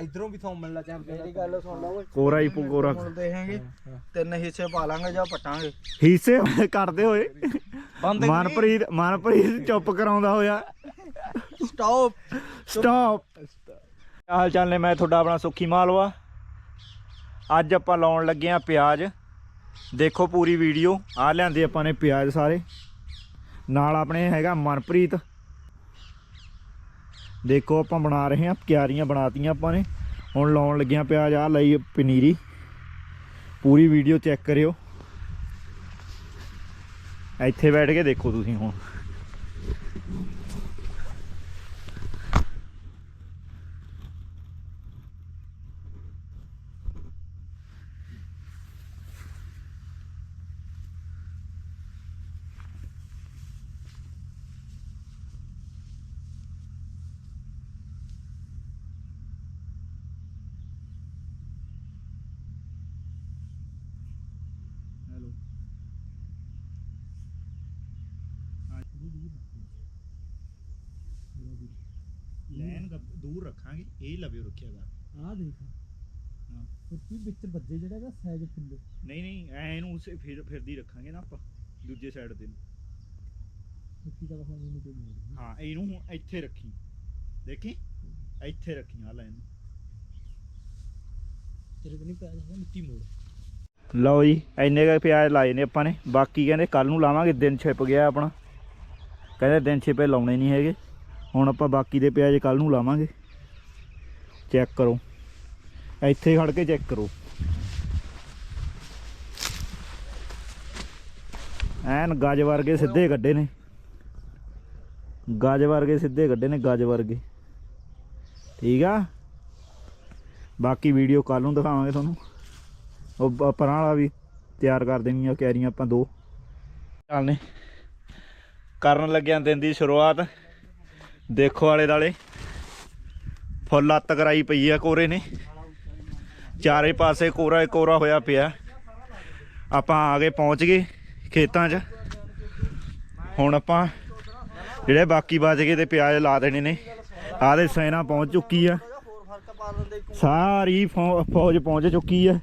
ਇਧਰੋਂ ਵੀ ਥੋਂ ਮਿਲਣਾ ਚਾਹੀਦਾ ਮੇਰੀ ਗੱਲ ਸੁਣ ਲਓ ਕੋਰਾ ਹੀ ਪੂ ਕੋਰਾ। ਦੇਖਾਂਗੇ ਤਿੰਨ ਹਿੱਸੇ ਪਾ ਲਾਂਗੇ ਜਾਂ ਪਟਾਂਗੇ। ਹਿੱਸੇ ਕਰਦੇ ਹੋਏ। ਬੰਦ ਮਨਪ੍ਰੀਤ ਮਨਪ੍ਰੀਤ ਚੁੱਪ ਕਰਾਉਂਦਾ ਹੋਇਆ। ਸਟਾਪ ਸਟਾਪ ਹਾਲ ਚਾਲ ਨੇ? ਮੈਂ ਤੁਹਾਡਾ ਆਪਣਾ ਸੁੱਖੀ ਮਾਲਵਾ। ਅੱਜ ਆਪਾਂ ਲਾਉਣ ਲੱਗੇ ਆ ਪਿਆਜ਼। ਦੇਖੋ ਪੂਰੀ ਵੀਡੀਓ। ਆ ਲਿਆਂਦੇ ਆਪਾਂ ਨੇ ਪਿਆਜ਼ ਸਾਰੇ। ਨਾਲ ਆਪਣੇ ਹੈਗਾ ਮਨਪ੍ਰੀਤ। ਦੇਖੋ ਆਪਾਂ ਬਣਾ ਰਹੇ ਹਾਂ ਕਿਆਰੀਆਂ ਬਣਾਤੀਆਂ ਆਪਾਂ ਨੇ। ਹੁਣ ਲਾਉਣ ਲੱਗੇ ਆ ਪਿਆਜ਼ ਆ, ਲਈ ਪਨੀਰੀ। ਪੂਰੀ ਵੀਡੀਓ ਚੈੱਕ ਕਰਿਓ। ਇੱਥੇ ਬੈਠ ਕੇ ਦੇਖੋ ਤੁਸੀਂ ਹੁਣ ਹੈਲੋ ਲੈਨ ਦੂਰ ਰੱਖਾਂਗੇ ਇਹ ਲਵੇ ਰੱਖਿਆ ਕਰ ਆ ਦੇਖ। ਹਾਂ। ਕੁੱਤੀ ਵਿੱਚ ਵੱਜੇ ਜਿਹੜਾ ਇਹਦਾ ਸਾਈਜ਼ ਫੁੱਲੇ। ਨਹੀਂ ਨਹੀਂ ਐ ਇਹਨੂੰ ਉਸੇ ਫਿਰ ਫਿਰਦੀ ਰੱਖਾਂਗੇ ਨਾ ਆਪਾਂ ਦੂਜੇ ਸਾਈਡ ਤੇ। ਨੂੰ। ਕੁੱਤੀ ਦਾ ਬਖਾਉਣ ਨੂੰ ਕੋਈ ਨਹੀਂ। ਹਾਂ ਇਹਨੂੰ ਹੁਣ ਇੱਥੇ ਰੱਖੀ। ਦੇਖੀ? ਇੱਥੇ ਰੱਖੀ ਆ ਲੈਨ ਤੇਰੇ ਤੇ ਨਹੀਂ ਪਿਆ ਜਾਂਦਾ ਮਿੱਟੀ ਮੋੜ। ਲਓ ਜੀ ਇੰਨੇ ਕੁ ਪਿਆਜ਼ ਲਾਏ ਨੇ ਆਪਾਂ ਨੇ। ਬਾਕੀ ਕਹਿੰਦੇ ਕੱਲ ਨੂੰ ਲਾਵਾਂਗੇ ਦਿਨ ਛਿਪ ਗਿਆ ਆਪਣਾ। ਕਹਿੰਦੇ ਤਿੰਨ ਛੇ ਛਿਪੇ ਲਾਉਣੇ ਨਹੀਂ ਹੈਗੇ। ਹੁਣ ਆਪਾਂ ਬਾਕੀ ਦੇ ਪਿਆਜ਼ ਕੱਲ ਨੂੰ ਲਾਵਾਂਗੇ। ਚੈੱਕ ਕਰੋ। ਇੱਥੇ ਖੜ ਕੇ ਚੈੱਕ ਕਰੋ। ਐਨ ਗਾਜ ਵਰਗੇ ਸਿੱਧੇ ਕੱਢੇ ਨੇ। ਗਾਜ ਵਰਗੇ ਸਿੱਧੇ ਕੱਢੇ ਨੇ ਗਾਜ ਵਰਗੇ। ਠੀਕ ਆ? ਬਾਕੀ ਵੀਡੀਓ ਕੱਲ ਨੂੰ ਦਿਖਾਵਾਂਗੇ ਤੁਹਾਨੂੰ। ਉਹ ਪਰਾਂ ਵਾਲਾ ਵੀ ਤਿਆਰ ਕਰ ਦੇਣੀਆਂ ਕਿਆਰੀਆਂ ਆਪਾਂ ਦੋ। ਚੱਲਨੇ ਕਰਨ ਲੱਗਿਆਂ ਦਿਨ ਦੀ ਸ਼ੁਰੂਆਤ। ਦੇਖੋ ਵਾਲੇ ਦਾਲੇ ਫੁੱਲ ਲੱਤ ਕਰਾਈ ਪਈ ਆ ਕੋਰੇ ਨੇ। ਚਾਰੇ ਪਾਸੇ ਕੋਰਾ ਹੀ ਕੋਰਾ ਹੋਇਆ ਪਿਆ। ਆਪਾਂ ਆ ਗਏ ਪਹੁੰਚ ਗਏ ਖੇਤਾਂ 'ਚ। ਹੁਣ ਆਪਾਂ ਜਿਹੜੇ ਬਾਕੀ ਬਚ ਗਏ ਤੇ ਪਿਆਜ਼ ਲਾ ਦੇਣੇ ਨੇ। ਆਹ ਦੇ ਸੈਨਾ ਪਹੁੰਚ ਚੁੱਕੀ ਆ। ਸਾਰੀ ਫੌ- ਫੌਜ ਪਹੁੰਚ ਚੁੱਕੀ ਹੈ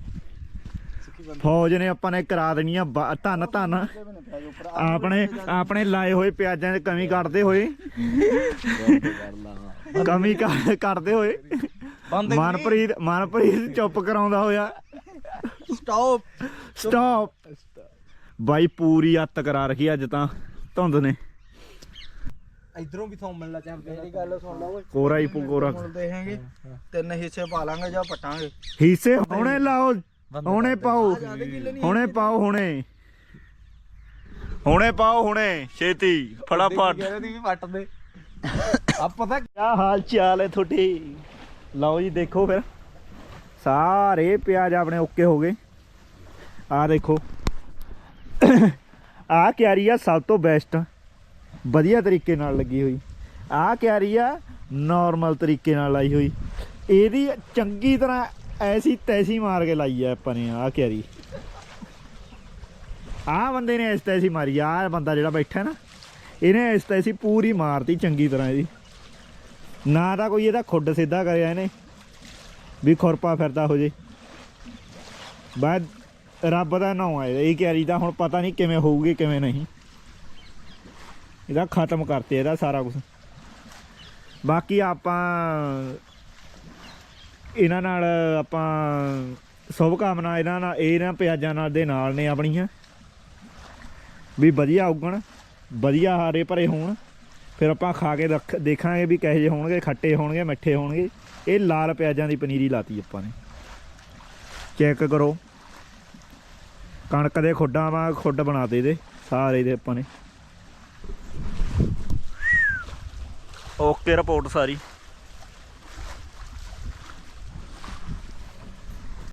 ਫੌਜ ਨੇ ਆਪਾਂ ਨੇ ਕਰਾ ਦੇਣੀਆਂ ਧੰਨ ਧੰਨ। ਆਪਣੇ ਆਪਣੇ ਲਾਏ ਹੋਏ ਪਿਆਜ਼ਾਂ 'ਚ ਕਮੀ ਕੱਢਦੇ ਹੋਏ। ਕਮੀ ਕੱਢ- ਕੱਢਦੇ ਹੋਏ। ਬੰਦ ਮਨਪ੍ਰੀਤ ਮਨਪ੍ਰੀਤ ਚੁੱਪ ਕਰਾਉਂਦਾ ਹੋਇਆ। ਸਟਾਪ ਸਟਾਪ ਬਾਈ ਪੂਰੀ ਅੱਤ ਕਰਾ ਰੱਖੀ ਅੱਜ ਤਾਂ ਧੁੰਦ ਨੇ। ਇਧਰੋਂ ਵੀ ਥੋਂ ਮਿਲਣਾ ਚਾਹੀਦਾ। ਮੇਰੀ ਗੱਲ ਸੁਣ ਲਓ। ਓਏ ਕੋਰਾ ਹੀ ਕੋਰਾ ਦੇਖਾਂਗੇ ਤਿੰਨ ਹਿੱਸੇ ਪਾ ਲਾਂਗੇ ਜਾਂ ਪਟਾਂਗੇ। ਹਿੱਸੇ ਹੁਣੇ ਲਾਓ। ਹੁਣੇ ਪਾਓ। ਹੁਣੇ ਪਾਓ ਹੁਣੇ। ਹੁਣੇ ਪਾਓ ਹੁਣੇ ਛੇਤੀ ਫਟਾਫਟ। ਦੀ ਵੀ ਵੱਟ ਦੇ। ਆ ਪਤਾ ਕਿਆ ਹਾਲ ਚਾਲ ਹੈ ਤੁਹਾਡੇ? ਲਓ ਜੀ ਦੇਖੋ ਫਿਰ। ਸਾਰੇ ਪਿਆਜ਼ ਆਪਣੇ ਓਕੇ ਹੋ ਗਏ। ਆ ਦੇਖੋ। ਆ ਕਿਆਰੀ ਆ ਸਭ ਤੋਂ ਬੈਸਟ ਵਧੀਆ ਤਰੀਕੇ ਨਾਲ ਲੱਗੀ ਹੋਈ। ਆ ਕਿਆਰੀ ਆ ਨਾਰਮਲ ਤਰੀਕੇ ਨਾਲ ਲਾਈ ਹੋਈ। ਇਹਦੀ ਚੰਗੀ ਤਰ੍ਹਾਂ ਐਸੀ ਤੈਸੀ ਮਾਰ ਕੇ ਲਾਈ ਆ ਆਪਾਂ ਨੇ ਆ ਕਿਆਰੀ। ਆ ਬੰਦੇ ਨੇ ਐਸ ਤੈਸੀ ਮਾਰੀ ਆ ਬੰਦਾ ਜਿਹੜਾ ਬੈਠਾ ਨਾ, ਇਹਨੇ ਐਸ ਤੈਸੀ ਪੂਰੀ ਮਾਰਤੀ ਚੰਗੀ ਤਰ੍ਹਾਂ ਇਹਦੀ। ਨਾ ਤਾਂ ਕੋਈ ਇਹਦਾ ਖੁੱਡ ਸਿੱਧਾ ਕਰਿਆ ਇਹਨੇ, ਵੀ ਖੁਰਪਾ ਫਿਰਦਾ ਹੋ ਜੇ। ਬਾਅਦ ਰੱਬ ਦਾ ਨਾਮ ਹੈ ਇਹ ਕਿਆਰੀ ਦਾ ਹੁਣ ਪਤਾ ਨਹੀਂ ਕਿਵੇਂ ਹੋਊਗੀ, ਕਿਵੇਂ ਨਹੀਂ। ਇਹਦਾ ਖਤਮ ਕਰਤੇ, ਇਹਦਾ ਸਾਰਾ ਕੁਝ ਬਾਕੀ ਆਪਾਂ ਇਹਨਾਂ ਨਾਲ ਆਪਾਂ ਸ਼ੁਭ ਕਾਮਨਾ ਇਹਨਾਂ ਨਾਲ ਇਹਨਾਂ ਪਿਆਜ਼ਾਂ ਨਾਲ ਦੇ ਨਾਲ ਨੇ ਆਪਣੀਆਂ। ਵੀ ਵਧੀਆ ਉਗਣ, ਵਧੀਆ ਹਾਰੇ ਭਰੇ ਹੋਣ। ਫਿਰ ਆਪਾਂ ਖਾ ਕੇ ਰੱਖ, ਦੇਖਾਂਗੇ ਵੀ ਕਿਹੋ ਜਿਹੇ ਹੋਣਗੇ, ਖੱਟੇ ਹੋਣਗੇ, ਮਿੱਠੇ ਹੋਣਗੇ। ਇਹ ਲਾਲ ਪਿਆਜ਼ਾਂ ਦੀ ਪਨੀਰੀ ਲਾਤੀ ਆਪਾਂ ਨੇ। ਚੈੱਕ ਕਰੋ। ਕਣਕ ਦੇ ਖੁੱਡਾਂ ਵਾ ਖੁੱਡ ਬਣਾਤੇ ਦੇ ਸਾਰੇ ਦੇ ਆਪਾਂ ਨੇ। ਓਕੇ, ਰਿਪੋਰਟ ਸਾਰੀ।